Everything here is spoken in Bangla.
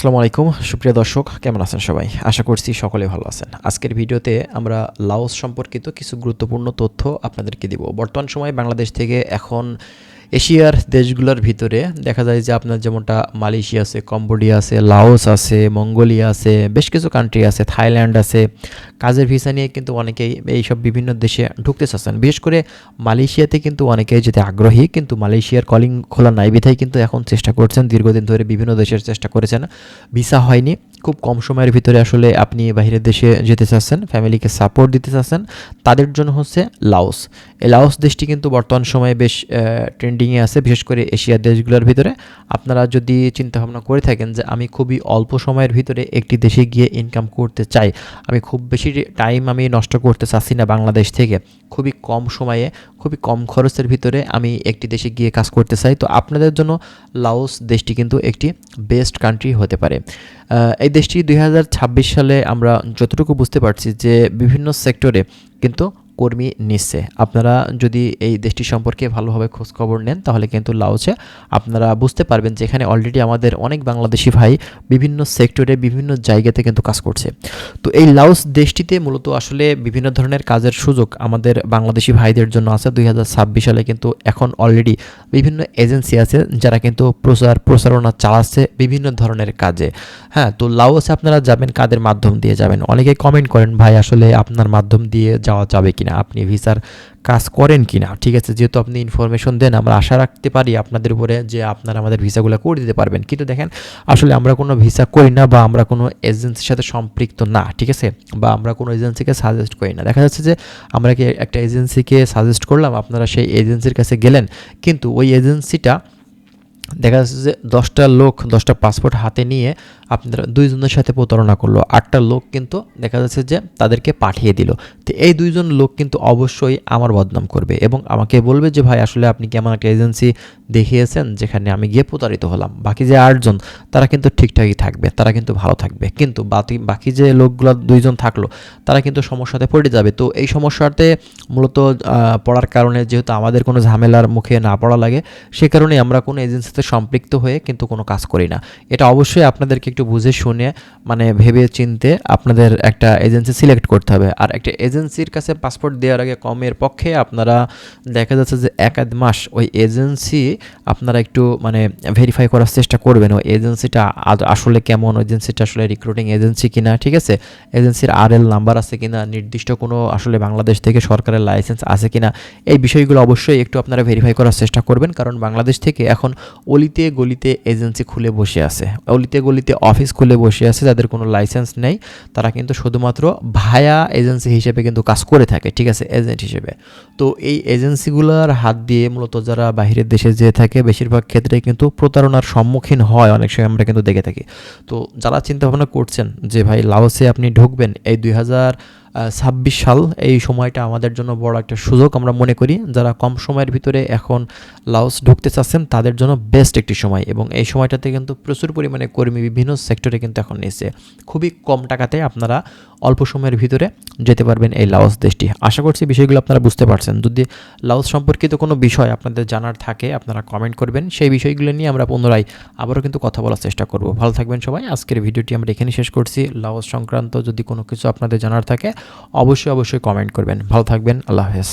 আসসালামু আলাইকুম, সুপ্রিয় দর্শক, কেমন আছেন সবাই? আশা করছি সকলে ভালো আছেন। আজকের ভিডিওতে আমরা লাওস সম্পর্কিত কিছু গুরুত্বপূর্ণ তথ্য আপনাদেরকে দিব। বর্তমান সময়ে বাংলাদেশ থেকে এখন এশিয়ার দেশগুলোর ভিতরে দেখা যায় যে আপনার যেমনটা মালয়েশিয়া আছে, কম্বোডিয়া আছে, লাওস আছে, মঙ্গোলিয়া আছে, বেশ কিছু কান্ট্রি আছে, থাইল্যান্ড আছে। কাজের ভিসা নিয়ে কিন্তু অনেকেই এইসব বিভিন্ন দেশে ঢুকতে চাচ্ছেন। বিশেষ করে মালয়েশিয়াতে কিন্তু অনেকেই যেতে আগ্রহী, কিন্তু মালয়েশিয়ার কলিং খোলা নাই বিধায় কিন্তু এখন চেষ্টা করছেন। দীর্ঘদিন ধরে বিভিন্ন দেশের চেষ্টা করেছেন। ভিসা হয়নি। খুব কম সময়ের ভিতরে আসলে আপনি বাইরের দেশে যেতে চাচ্ছেন, ফ্যামিলিকে সাপোর্ট দিতে চাচ্ছেন, তাদের জন্য হচ্ছে লাওস। এই লাওস দেশটি কিন্তু বর্তমান সময়ে বেশ ট্রেন্ডিংয়ে আছে, বিশেষ করে এশিয়ার দেশগুলোর ভিতরে। আপনারা যদি চিন্তাভাবনা করে থাকেন যে আমি খুবই অল্প সময়ের ভিতরে একটি দেশে গিয়ে ইনকাম করতে চাই, আমি খুব বেশি টাইম আমি নষ্ট করতে চাচ্ছি না বাংলাদেশ থেকে। খুবই কম সময়ে, খুবই কম খরচের ভিতরে আমি একটি দেশে গিয়ে কাজ করতে চাই। তো আপনাদের জন্য লাওস দেশটি কিন্তু একটি বেস্ট কান্ট্রি হতে পারে। এই দেশটি দুই হাজার ছাব্বিশ সালে আমরা যতটুকু বুঝতে পারছি যে বিভিন্ন সেক্টরে কিন্তু কর্মী নিচ্ছে। আপনারা যদি এই দেশটি সম্পর্কে ভালোভাবে খোঁজখবর নেন, তাহলে কিন্তু লাওসে আপনারা বুঝতে পারবেন যে এখানে অলরেডি আমাদের অনেক বাংলাদেশি ভাই বিভিন্ন সেক্টরে, বিভিন্ন জায়গাতে কিন্তু কাজ করছে। তো এই লাওস দেশটিতে মূলত আসলে বিভিন্ন ধরনের কাজের সুযোগ আমাদের বাংলাদেশি ভাইদের জন্য আছে। দুই হাজার ছাব্বিশ সালে কিন্তু এখন অলরেডি বিভিন্ন এজেন্সি আছে যারা কিন্তু প্রচার, প্রচারণা চালাচ্ছে বিভিন্ন ধরনের কাজে। হ্যাঁ তো লাওসে আপনারা যাবেন কাদের মাধ্যম দিয়ে যাবেন? অনেকে কমেন্ট করেন, ভাই, আসলে আপনার মাধ্যম দিয়ে যাওয়া যাবে কিনা? আপনি ভিসার কাজ করেন কিনা, ঠিক আছে? যেহেতু আপনি ইনফরমেশন দেন, আমরা আশা রাখতে পারি আপনাদের উপরে যে আপনারা আমাদের ভিসাগুলো করে দিতে পারবেন। কিন্তু দেখেন, আসলে আমরা কোনো ভিসা করি না বা আমরা কোনো এজেন্সির সাথে সম্পৃক্ত না, ঠিক আছে? বা আমরা কোনো এজেন্সিকে সাজেস্ট করি না। দেখা যাচ্ছে যে আমরা কি একটা এজেন্সিকে সাজেস্ট করলাম, আপনারা সেই এজেন্সির কাছে গেলেন, কিন্তু ওই এজেন্সিটা দেখা যাচ্ছে যে দশটা লোক দশটা পাসপোর্ট হাতে নিয়ে আপনারা দুইজনের সাথে প্রতারণা করল। আটটা লোক কিন্তু দেখা যাচ্ছে যে তাদেরকে পাঠিয়ে দিল। তো এই দুইজন লোক কিন্তু অবশ্যই আমার বদনাম করবে এবং আমাকে বলবে যে, ভাই, আসলে আপনি কি এমন একটা এজেন্সি দেখিয়েছেন যেখানে আমি গিয়ে প্রতারিত হলাম? বাকি যে আটজন, তারা কিন্তু ঠিকঠাকই থাকবে, তারা কিন্তু ভালো থাকবে। কিন্তু বাকি বাকি যে লোকগুলো দুইজন থাকল, তারা কিন্তু সমস্যাতে পড়ে যাবে। তো এই সমস্যাতে মূলত পড়ার কারণে যেহেতু আমাদের কোনো ঝামেলার মুখে না পড়া লাগে, সে কারণে আমরা কোনো এজেন্সিতে সম্পৃক্ত হয়ে কিন্তু কোনো কাজ করি না। এটা অবশ্যই আপনাদেরকে একটু বুঝে শুনে মানে ভেবে চিনতে আপনাদের একটা এজেন্সি সিলেক্ট করতে হবে। আর একটা এজেন্সির কাছে পাসপোর্ট দেওয়ার আগে কমের পক্ষে আপনারা দেখা যাচ্ছে যে এক আধ মাস ওই এজেন্সি আপনারা একটু মানে ভেরিফাই করার চেষ্টা করবেন ওই এজেন্সিটা আসলে কেমন এজেন্সিটা আসলে রিক্রুটিং এজেন্সি কিনা, ঠিক আছে? এজেন্সির আর এল নাম্বার আছে কিনা, নির্দিষ্ট কোনো আসলে বাংলাদেশ থেকে সরকারের লাইসেন্স আছে কিনা, এই বিষয়গুলো অবশ্যই একটু আপনারা ভেরিফাই করার চেষ্টা করবেন। কারণ বাংলাদেশ থেকে এখন অলিতে গলিতে এজেন্সি খুলে বসে আছে। অলিতে গলিতে অফিস খুলে বসে আছে, যাদের কোনো লাইসেন্স নেই, তারা কিন্তু শুধুমাত্র ভায়া এজেন্সি হিসেবে কিন্তু কাজ করে থাকে, ঠিক আছে? এজেন্ট হিসেবে। তো এই এজেন্সিগুলোর হাত দিয়ে মূলত যারা বাহিরের দেশে যেয়ে থাকে, বেশিরভাগ ক্ষেত্রে কিন্তু প্রতারণার সম্মুখীন হয়, অনেক সময় আমরা কিন্তু দেখে থাকি। তো যারা চিন্তা ভাবনা করছেন যে, ভাই, লাওসে আপনি ঢুকবেন, এই দুই হাজার ছাব্বিশ সাল এই সময়টা আমাদের জন্য বড় একটা সুযোগ আমরা মনে করি। যারা কম সময়ের ভিতরে এখন লাওস ঢুকতে চাচ্ছেন, তাদের জন্য বেস্ট একটি সময় এবং এই সময়টাতে কিন্তু প্রচুর পরিমাণে কর্মী বিভিন্ন সেক্টরে কিন্তু এখন নিচ্ছে খুবই কম টাকাতে আপনারা অল্প সময়ের ভিতরে যেতে পারবেন এই লাওস দেশটি। আশা করছি বিষয়গুলো আপনারা বুঝতে পারছেন। যদি লাওস সম্পর্কিত কোনো বিষয় আপনাদের জানার থাকে, আপনারা কমেন্ট করবেন। সেই বিষয়গুলো নিয়ে আমরা পুনরায় আবারও কিন্তু কথা বলার চেষ্টা করব। ভালো থাকবেন সবাই। আজকের ভিডিওটি আমরা এখানে শেষ করছি। লাওস সংক্রান্ত যদি কোনো কিছু আপনাদের জানার থাকে অবশ্যই অবশ্যই কমেন্ট করবেন। ভালো থাকবেন আল্লাহ হাফেজ।